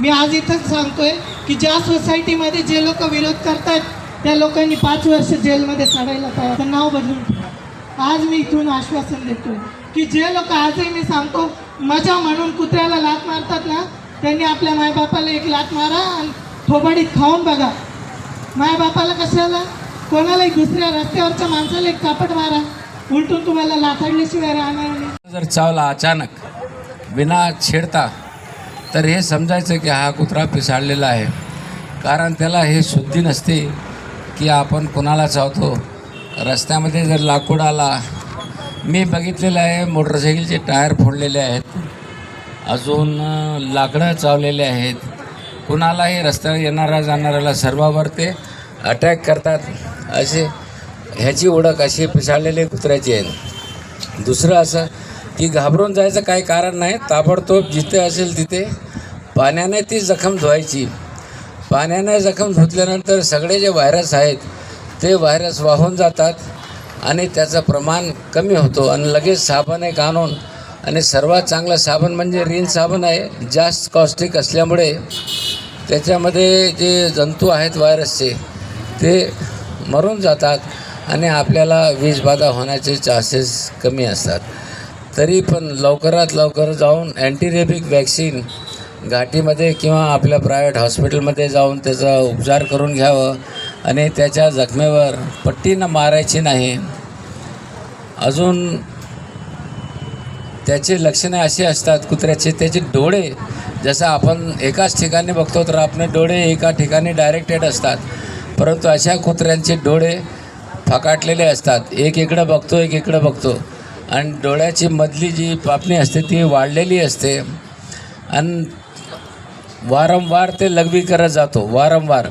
मी आज इथंच सांगतोय की ज्या सोसायटीमध्ये जे लोक विरोध करतात त्या लोकांनी पाच वर्ष जेलमध्ये काढायला पाहिजे नाव बदलून ठेवा. आज मी इथून आश्वासन देतोय की जे लोक आजही मी सांगतो मजा म्हणून कुत्र्याला लात मारतात ना त्यांनी आपल्या मायबापाला एक लात मारा आणि थोबाडीत खाऊन बघा. मायबापाला कशाला? कोणालाही दुसऱ्या रस्त्यावरच्या माणसाला एक चापट मारा. उलटून तुम्हाला लाथाडल्याशिवाय राहणार नाही. जर चावला अचानक विना छेडता तर हे समजायचं की हा कुत्रा पिसाळलेला आहे. कारण त्याला हे शुद्धी नसते की आपण कुणाला चावतो. रस्त्यामध्ये जर लाकूड आला मी बघितलेलं आहे मोटरसायकलचे टायर फोडलेले आहेत. अजून लाकडं चावलेले आहेत. कुणालाही रस्त्यावर येणाऱ्या जाणाऱ्याला सर्वावर ते अटॅक करतात. असे ह्याची ओळख अशी पिसाळलेले कुत्र्याची आहे दुसरं असं की घाबरून जायचं काही कारण नाही. ताबडतोब जिथे असेल तिथे पाण्याने ती जखम धुवायची. पाण्याने जखम धुतल्यानंतर सगळे जे व्हायरस आहेत ते व्हायरस वाहून जातात आणि त्याचं प्रमाण कमी होतो. आणि लगेच साबण एक आणून आणि सर्वात चांगलं साबण म्हणजे रिन साबण आहे. जास्त कॉस्टिक असल्यामुळे त्याच्यामध्ये जे जंतू आहेत व्हायरसचे ते मरून जातात आणि आपल्याला विषबाधा होण्याचे चान्सेस कमी असतात. तरी पण लवकरात लवकर जाऊन अँटीरेबिक वॅक्सिन घाटीमध्ये किंवा आपल्या प्रायव्हेट हॉस्पिटलमध्ये जाऊन त्याचा उपचार करून घ्यावं आणि त्याच्या जखमेवर पट्टीनं मारायची नाही. अजून त्याची लक्षणे अशी असतात कुत्र्याचे त्याचे डोळे जसं आपण एकाच ठिकाणी बघतो तर आपले डोळे एका ठिकाणी डायरेक्टेड असतात. परंतु अशा कुत्र्यांचे डोळे फकाटलेले असतात. एक इकडं बघतो एक इकडं बघतो. आणि डोळ्याची मधली जी पापणी असते ती वाढलेली असते. आणि वारंवार ते लघवी करत जातो वारंवार.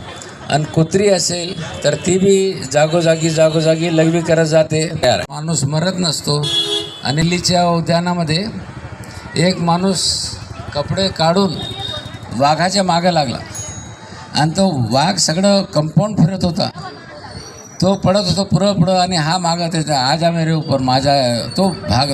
आणि कुत्री असेल तर ती बी जागोजागी जागोजागी लघवी करत जाते. माणूस मरत नसतो. अनिलीच्या उद्यानामध्ये एक माणूस कपडे काढून वाघाच्या मागे लागला. आणि तो वाघ सगळं कंपाऊंड फिरत होता. तो पडत होतो पुढं पुढं आणि हा मागत त्याचा आज मेरे रे उपर माझा तो भाग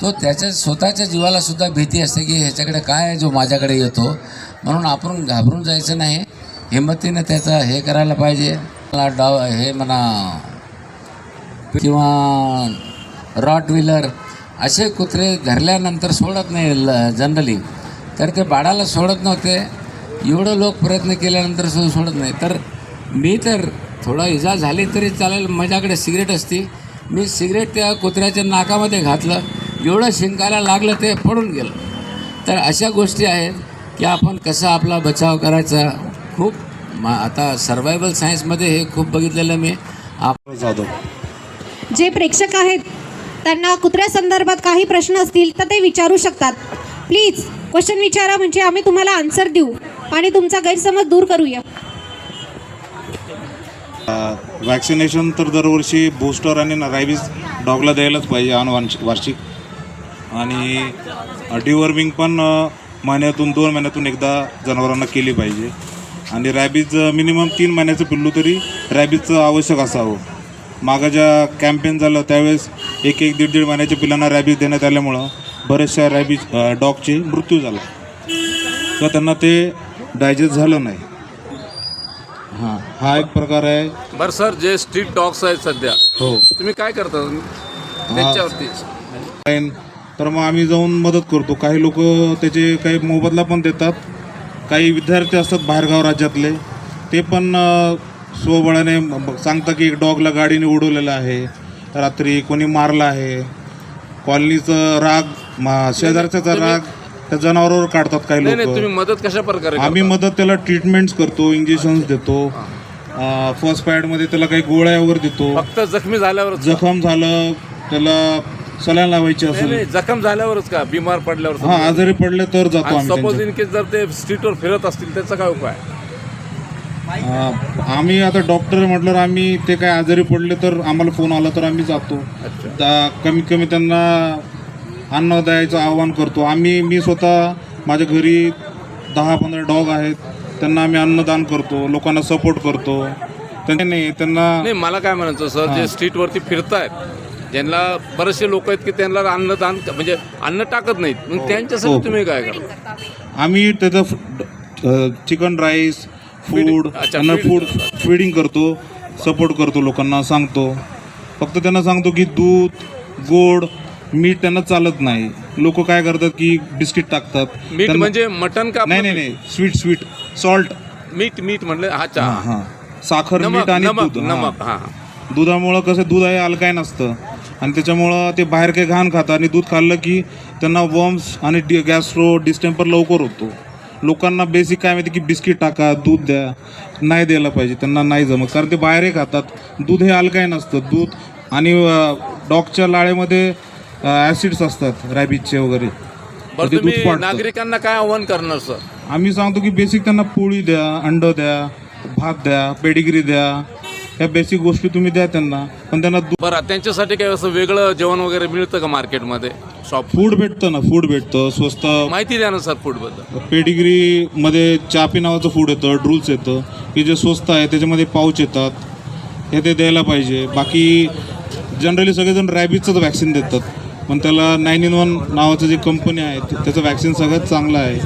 तो त्याच्या स्वतःच्या जीवालासुद्धा भीती असते की ह्याच्याकडे काय आहे जो माझ्याकडे येतो. म्हणून आपण घाबरून जायचं नाही. हिंमतीने त्याचं हे करायला पाहिजे. मला डाव हे म्हणा किंवा रॉट व्हीलर असे कुत्रे धरल्यानंतर सोडत नाही ल जनरली तर ते बाळाला सोडत नव्हते. एवढं लोक प्रयत्न केल्यानंतर सुद्धा सोडत नाही. तर मी तर थोडा इजा झाली तरी चालेल. माझ्याकडे सिगरेट असती. मी सिगरेट त्या कुत्र्याच्या नाकामध्ये घातलं. एवढं शिंकायला लागलं ते पडून गेलं. तर अशा गोष्टी आहेत. की आपण कसा आपला बचाव करायचा? खूप मा आता सर्वायवल सायन्समध्ये हे खूप बघितलेलं मी. आप जाधव. जे प्रेक्षक आहेत त्यांना कुत्र्या संदर्भात काही प्रश्न असतील तर ते विचारू शकतात. प्लीज क्वेश्चन विचारा म्हणजे आम्ही तुम्हाला आन्सर देऊ आणि तुमचा गैरसमज दूर करूया. वॅक्सिनेशन तर दरवर्षी बूस्टर आणि रॅबीज डॉगला द्यायलाच पाहिजे अनुवांशिक वार्षिक. आणि डिवर्मिंग पण महिन्यातून दोन महिन्यातून एकदा जनावरांना केली पाहिजे. आणि रॅबीज मिनिमम तीन महिन्याचं पिल्लू तरी रॅबीजचं आवश्यक असावं. मागं ज्या कॅम्पेन झालं त्यावेळेस एक एक दीड दीड महिन्याच्या पिल्लांना रॅबीज देण्यात आल्यामुळं बऱ्याचशा रॅबीज डॉगचे मृत्यू झाला. किंवा त्यांना ते डायजेस्ट झालं नाही. हां हा एक प्रकार आहे. बरं सर जे स्ट्रीट डॉग्स आहेत सध्या हो. तुम्ही काय करता? त्यांच्यावरती. तर मग आम्ही जाऊन मदत करतो. काही लोक त्याचे काही मोबदला पण देतात. काही विद्यार्थी असतात बाहेरगाव राज्यातले. ते पण स्वबळाने सांगतात की एक डॉगला गाडीने उडवलेलं आहे. रात्री कोणी मारलं आहे. कॉलनीचं राग म- शेजारच्याचा राग त्या जनावरावर काढतात काही लोक. तुम्ही मदत कशा प्रकारे आम्ही? मदत त्याला ट्रीटमेंट्स करतो इंजेक्शन्स देतो. फर्स्ट पॅडमध्ये त्याला काही गोळ्या वगैरे देतो. फक्त जखमी झाल्यावरच का? जखम झालं त्याला सलाईन लावायची असेल. नाही जखम झाल्यावरच का? बिमार पडल्यावर हा आजारी पडले तर जातो आम्ही सपोज त्यांच्या- इन केस जर ते स्ट्रीटवर फिरत असतील त्याचा काय उपाय? आम्ही आता डॉक्टर म्हटलं आम्ही ते काय आजारी पडले तर आम्हाला फोन आला तर आम्ही जातो. अच्छा. कमीत कमी त्यांना अन्न द्यायचं आवाहन करतो. आम्ही मी स्वतः माझ्या घरी दहा पंधरा डॉग आहेत. त्यांना आम्ही अन्नदान करतो. लोकांना सपोर्ट करतो. त्यांनी नाही त्यांना नाही मला काय म्हणायचं सर जे स्ट्रीटवरती फिरतायत ज्यांना बरेचसे लोक आहेत की त्यांना अन्नदान म्हणजे अन्न टाकत नाहीत. मग त्यांच्यासाठी हो. तुम्ही काय करता आम्ही. त्याचं चिकन राईस फूड अच्छा, त्यांना feeding फूड फीडिंग करतो सपोर्ट करतो लोकांना सांगतो. फक्त त्यांना सांगतो की दूध गोड मीठ त्यांना चालत नाही. लोक काय करतात की बिस्किट टाकतात. मीठ म्हणजे मटन का नाही नाही नाही. स्वीट स्वीट सॉल्ट मीठ मीठ म्हणलं हा हां चहा हां. साखर मीठ आणि नमक दूध. हां. नमक हा. दुधामुळं कसं दूध आहे अल्काय नसतं आणि त्याच्यामुळं ते बाहेर काही घाण खातात आणि दूध खाल्लं की त्यांना वॉर्म्स आणि डि गॅस्ट्रो डिस्टेम्पर लवकर होतो. लोकांना बेसिक काय माहिती की बिस्किट टाका दूध द्या. नाही द्यायला पाहिजे त्यांना नाही जमत. कारण ते बाहेरही खातात. दूध हे अल्काय नसतं दूध आणि डॉगच्या लाळेमध्ये ॲसिड्स असतात रॅबिजचे वगैरे. ते दूध. नागरिकांना काय आव्हान करणार सर? आम्ही सांगतो की बेसिक त्यांना पोळी द्या अंड द्या भात द्या पेडिग्री द्या. ह्या बेसिक गोष्टी तुम्ही द्या त्यांना. पण त्यांना दू- बरं त्यांच्यासाठी काय असं वेगळं जेवण वगैरे मिळतं का मार्केटमध्ये? शॉप फूड भेटतं ना फूड भेटतं स्वस्त माहिती द्या ना सर फूडबद्दल पेडिग्रीमध्ये चापी नावाचं फूड येतं ड्रूल्स येतं की जे स्वस्त आहे त्याच्यामध्ये पाऊच येतात. हे ते द्यायला पाहिजे. बाकी जनरली सगळेजण रॅबिजचंच वॅक्सिन देतात. पण त्याला नाईन इन वन नावाचं जे कंपनी आहे त्याचं वॅक्सिन सगळ्यात चांगलं आहे.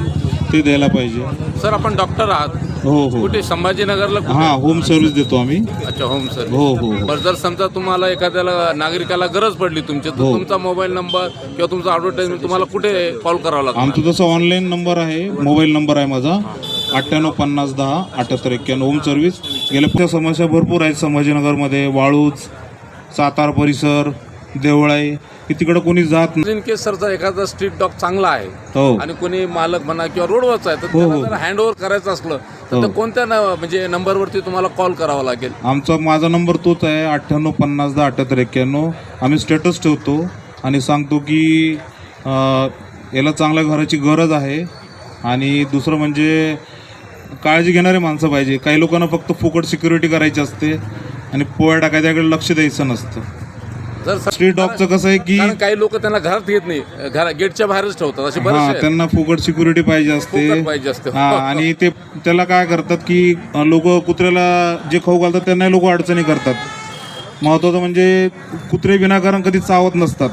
ते द्यायला पाहिजे. सर आपण डॉक्टर आहात. हो हो. कुठे? संभाजीनगरला कुठे? हां होम सर्व्हिस देतो आम्ही. अच्छा होम सर हो हो हो. बरं जर समजा तुम्हाला एखाद्याला नागरिकाला गरज पडली तुमची तर हो. तुमचा मोबाईल नंबर किंवा तुमचा ॲडव्हर्टाइजमेंट तुम्हाला कुठे कॉल करावा लागतो आमचं तसं ऑनलाईन नंबर आहे. मोबाईल नंबर आहे माझा. अठ्ठ्याण्णव पन्नास दहा अठ्याहत्तर एक्क्याण्णव. होम सर्व्हिस गेल्या समस्या भरपूर आहेत. संभाजीनगरमध्ये वाळूज सातार परिसर देवळाई की तिकडं कोणी जात नाही. इन केस सर जर एखादा स्ट्रीट डॉग चांगला आहे हो. आणि कोणी मालक म्हणा किंवा रोडवरच आहे तर हो, त्याला हो. जर हँड ओव्हर करायचं असलं तर हो. ते कोणत्या न- म्हणजे नंबरवरती तुम्हाला कॉल करावा लागेल? आमचा माझा नंबर तोच आहे अठ्ठ्याण्णव पन्नास दहा अठ्याहत्तर एक्क्याण्णव. आम्ही स्टेटस ठेवतो आणि सांगतो की अं, याला चांगल्या घराची गरज आहे. आणि दुसरं म्हणजे काळजी घेणारे माणसं पाहिजे. काही लोकांना फक्त फुकट सिक्युरिटी करायची असते आणि पोळ्या टाकायच्या त्याकडे लक्ष द्यायचं नसतं. जर स्ट्रीट डॉगचं कसं आहे की कारण काही लोक त्यांना घरात घेत नाही. घरा गेटच्या बाहेरच ठेवतात. असे हा बरेचसे. त्यांना फुकट सिक्युरिटी पाहिजे असते. पाहिजे असते. हा आणि ते त्याला काय करतात की लोक कुत्र्याला जे खाऊ घालतात त्यांनाही लोक अडचणी करतात. महत्वाचं म्हणजे कुत्रे विनाकारण कधी चावत नसतात.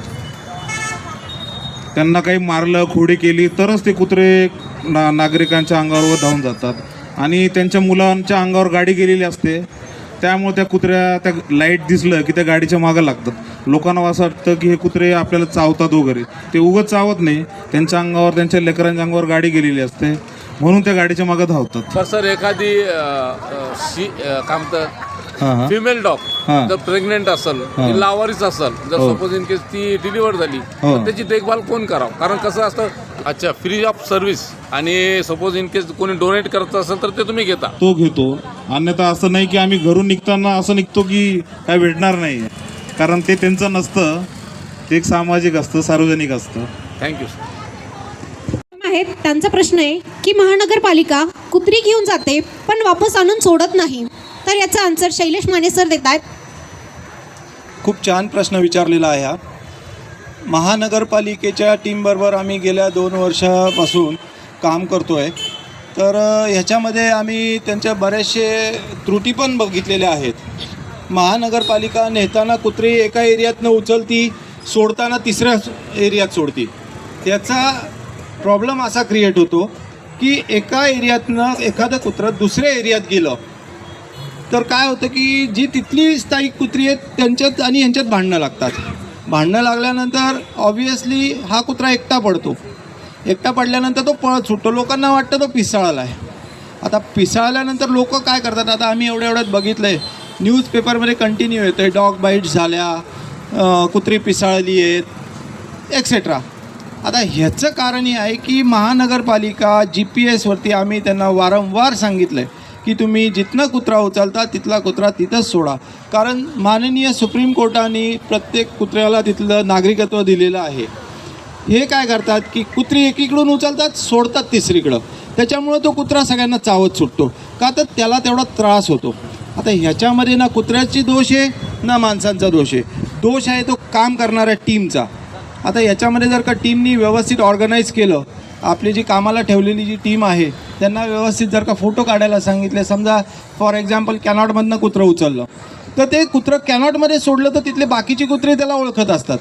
त्यांना काही मारलं खोडी केली तरच ते कुत्रे ना नागरिकांच्या अंगावर धावून जातात. आणि त्यांच्या मुलांच्या अंगावर गाडी गेलेली असते. त्यामुळे त्या कुत्र्या त्या लाइट दिसलं की त्या गाडीच्या मागं लागतात. लोकांना असं वाटतं की हे कुत्रे आपल्याला चावतात वगैरे. ते उगत चावत नाही. त्यांच्या अंगावर त्यांच्या लेकरांच्या अंगावर गाडी गेलेली असते. म्हणून त्या गाडीच्या मागं धावतात. तर सर एखादी शी अ, काय हां फिमेल डॉग हा. जर प्रेग्नेंट असेल हा. ती लावारीच असेल जर हो. सपोज इन केस ती डिलिव्हर झाली हो. तर त्याची देखभाल कोण करावं? कारण कसं असतं अच्छा फ्री ऑफ सर्व्हिस आणि सपोज इन केस कोणी डोनेट करत असेल तर ते तुम्ही घेता. तो घेतो. अन्यथा असं नाही की आम्ही घरून निघताना असं निघतो की काय भेटणार नाही. कारण ते त्यांचं नसतं. ते एक सामाजिक असतं सार्वजनिक असतं. थँक्यू सर आहेत त्यांचा प्रश्न आहे की महानगरपालिका कुत्री घेऊन जाते पण वापस आणून सोडत नाही. तर याचा आन्सर शैलेश माने सर देत आहेत. खूप छान प्रश्न विचारलेला आहे हा. महानगरपालिकेच्या टीमबरोबर आम्ही गेल्या दोन वर्षापासून काम करतो आहे तर अ, ह्याच्यामध्ये आम्ही त्यांच्या बरेचसे त्रुटी पण बघितलेल्या आहेत. महानगरपालिका नेताना कुत्री एका एरियातनं उचलती सोडताना तिसऱ्या एरियात सोडती. त्याचा प्रॉब्लेम असा क्रिएट होतो की एका एरियातनं एखादं कुत्रं दुसऱ्या एरियात गेलं तर काय होतं की जी तिथली स्थायिक कुत्री आहेत त्यांच्यात आणि यांच्यात भांडणं लागतात. भांडणं लागल्यानंतर ऑब्वियसली हा कुत्रा एकटा पडतो. एकटा पडल्यानंतर तो पळत सुटतो. लोकांना वाटतं तो पिसाळाला आहे. आता पिसाळल्यानंतर लोक काय करतात? आता आम्ही एवढ्या एवढ्यात बघितलं आहे न्यूजपेपरमध्ये कंटिन्यू येतं आहे डॉग बाईट झाल्या कुत्री पिसाळली आहेत एक्सेट्रा आता ह्याचं कारण हे आहे की महानगरपालिका जी पी एसवरती आम्ही त्यांना वारंवार सांगितलं आहे की तुम्ही जिथनं कुत्रा उचलता तिथला कुत्रा तिथंच सोडा. कारण माननीय सुप्रीम कोर्टाने प्रत्येक कुत्र्याला तिथलं नागरिकत्व दिलेलं आहे. हे काय करतात की कुत्री एकीकडून उचलतात सोडतात तिसरीकडं. त्याच्यामुळं तो कुत्रा सगळ्यांना चावत सुटतो. का तर त्याला तेवढा त्रास होतो. आता ह्याच्यामध्ये ना कुत्र्याची दोष आहे ना माणसांचा दोष आहे. दोष आहे तो काम करणाऱ्या टीमचा आता याच्यामध्ये जर का टीमनी व्यवस्थित ऑर्गनाईज केलं आपली जी कामाला ठेवलेली जी टीम आहे त्यांना व्यवस्थित जर का फोटो काढायला सांगितले समजा फॉर एक्झाम्पल कॅनॉटमधनं कुत्रं उचललं. तर ते कुत्रं कॅनॉटमध्ये सोडलं तर तिथले बाकीची कुत्रे त्याला ओळखत असतात.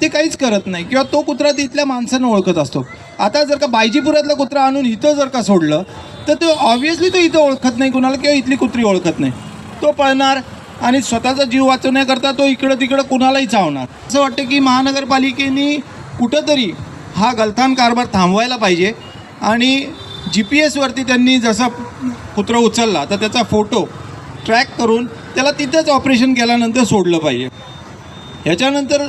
ते काहीच करत नाही किंवा तो कुत्रा तिथल्या माणसानं ओळखत असतो. आता जर का बायजीपुरातला कुत्रा आणून इथं जर का सोडलं तर तो ऑब्व्हियसली तो इथं ओळखत नाही कुणाला किंवा इथली कुत्री ओळखत नाही. तो पळणार आणि स्वतःचा जीव वाचवण्याकरता तो इकडं तिकडं कुणालाही चावणार. असं वाटतं की महानगरपालिकेने कुठंतरी हा गलथान कारभार थांबवायला पाहिजे. आणि जी पी एसवरती त्यांनी जसा कुत्रा उचलला तर त्याचा फोटो ट्रॅक करून त्याला तिथेच ऑपरेशन केल्यानंतर सोडलं पाहिजे. ह्याच्यानंतर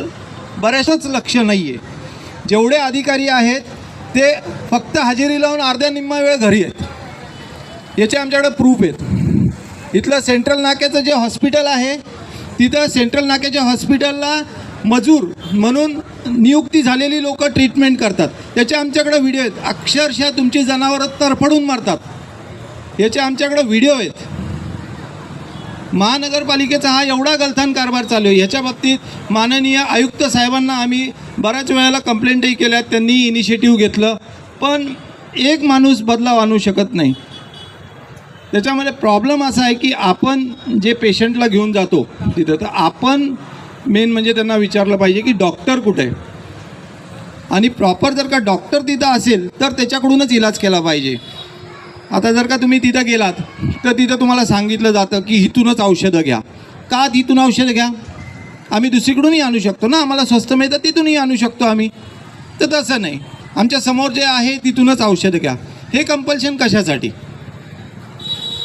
बऱ्याचशाच लक्ष नाही आहे जेवढे अधिकारी आहेत ते फक्त हजेरी लावून अर्ध्या निम्मा वेळ घरी आहेत. याचे आमच्याकडे प्रूफ आहेत. इथलं सेंट्रल नाक्याचं जे हॉस्पिटल आहे तिथं सेंट्रल नाक्याच्या हॉस्पिटलला मजूर म्हणून नियुक्ती झालेली लोक ट्रीटमेंट करतात. त्याचे आमच्याकडे व्हिडिओ आहेत. अक्षरशः तुमची जनावरं तरफडून मारतात. याचे आमच्याकडे व्हिडिओ आहेत. महानगरपालिकेचा हा एवढा गलथान कारभार चालू आहे. याच्या बाबतीत माननीय आयुक्त साहेबांना आम्ही बऱ्याच वेळेला कंप्लेंटही केल्या त्यांनी इनिशिएटिव्ह घेतलं. पण एक माणूस बदलाव आणू शकत नाही. त्याच्यामध्ये प्रॉब्लेम असा आहे की आपण जे पेशंटला घेऊन जातो तिथं तर आपण मेन म्हणजे त्यांना विचारलं पाहिजे की डॉक्टर कुठे? आहे आणि प्रॉपर जर का डॉक्टर तिथं असेल तर त्याच्याकडूनच इलाज केला पाहिजे. आता जर का तुम्ही तिथं गेलात तर तिथं तुम्हाला सांगितलं जातं की इथूनच औषधं घ्या. का तिथून औषधं घ्या? आम्ही दुसरीकडूनही आणू शकतो ना? आम्हाला स्वस्त मिळतं तिथूनही आणू शकतो आम्ही. तर तसं नाही. आमच्यासमोर जे आहे तिथूनच औषधं घ्या. हे कंपल्शन कशासाठी?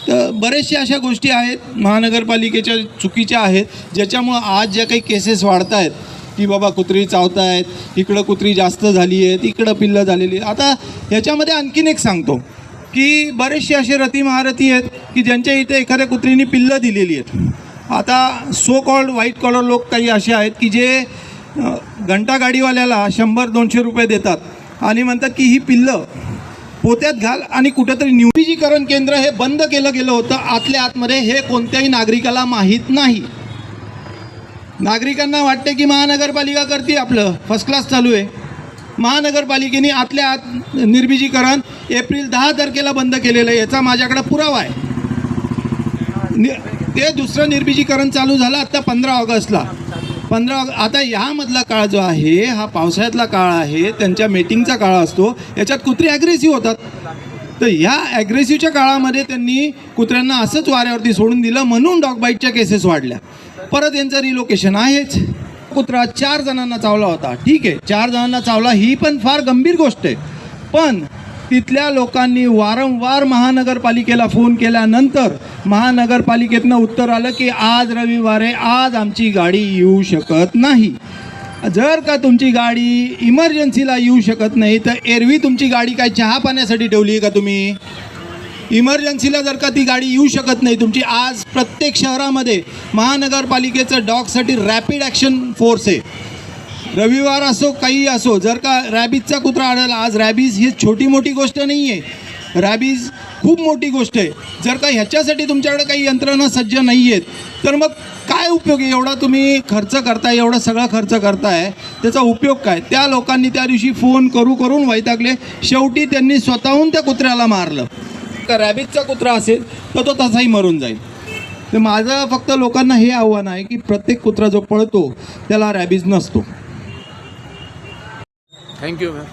तर बरेचशा अशा गोष्टी आहेत महानगरपालिकेच्या चुकीच्या आहेत ज्याच्यामुळं आज ज्या काही केसेस वाढत आहेत की बाबा कुत्री चावत आहेत इकडं कुत्री जास्त झाली आहेत इकडं पिल्लं झालेली आहेत. आता ह्याच्यामध्ये आणखीन एक सांगतो की बरेचसे असे रती महारथी आहेत की ज्यांच्या इथे एखाद्या कुत्रीने पिल्लं दिलेली आहेत. आता सो कॉल्ड व्हाईट कॉलर लोक काही असे आहेत की जे घंटा गाडीवाल्याला शंभर दोनशे रुपये देतात आणि म्हणतात की ही पिल्लं पोत्यात घाल आणि कुठंतरी न्यूजीकरण केंद्र हे बंद केलं गेलं होतं. आतल्या आतमध्ये हे कोणत्याही नागरिकाला माहीत नाही. नागरिकांना वाटते की महानगरपालिका करते आपलं. फर्स्ट क्लास चालू आहे. महानगरपालिकेने आतल्या आत निर्बीजीकरण एप्रिल दहा तारखेला बंद केलेलं आहे. याचा माझ्याकडे पुरावा आहे. नि- ते दुसरं निर्बीजीकरण चालू झालं आत्ता पंधरा ऑगस्टला. पंधरा ऑग आता ह्यामधला काळ जो आहे हा पावसाळ्यातला काळ आहे त्यांच्या मीटिंगचा काळ असतो याच्यात कुत्री ॲग्रेसिव्ह होतात. तर ह्या ॲग्रेसिव्हच्या काळामध्ये त्यांनी कुत्र्यांना असंच वाऱ्यावरती सोडून दिलं म्हणून डॉग बाईटच्या केसेस वाढल्या. परत यांचं रिलोकेशन आहेच. कुत्रा चार जणांना चावला होता. ठीक आहे चार जणांना चावला ही पण फार गंभीर गोष्ट आहे. पण तिथल्या लोकांनी वारंवार महानगरपालिकेला फोन केल्यानंतर महानगरपालिकेतनं उत्तर आलं की आज रविवारे आज आमची गाडी येऊ शकत नाही. जर का तुमची गाडी इमर्जन्सीला येऊ शकत नाही तर एरवी तुमची गाडी काय चहा पाण्यासाठी ठेवली आहे का तुम्ही? इमर्जन्सीला जर का ती गाडी येऊ शकत नाही तुमची आज प्रत्येक शहरामध्ये महानगरपालिकेचं डॉगसाठी रॅपिड ॲक्शन फोर्स आहे. रविवार असो काही असो जर का रॅबीजचा कुत्रा आढळला आज रॅबीज ही छोटी मोठी गोष्ट नाही आहे रॅबीज खूप मोठी गोष्ट आहे. जर का ह्याच्यासाठी तुमच्याकडे काही यंत्रणा सज्ज नाही आहेत तर मग काय उपयोग आहे? एवढा तुम्ही खर्च करताय एवढा सगळा खर्च करताय त्याचा उपयोग काय? त्या लोकांनी त्या दिवशी फोन करू करून वैतागले. शेवटी त्यांनी स्वतःहून त्या कुत्र्याला मारलं. का रॅबीजचा कुत्रा असेल तर तो तसाही मरून जाईल. तर माझं फक्त लोकांना हे आव्हान आहे की प्रत्येक कुत्रा जो पळतो त्याला रॅबीज नसतो. Thank you ma'am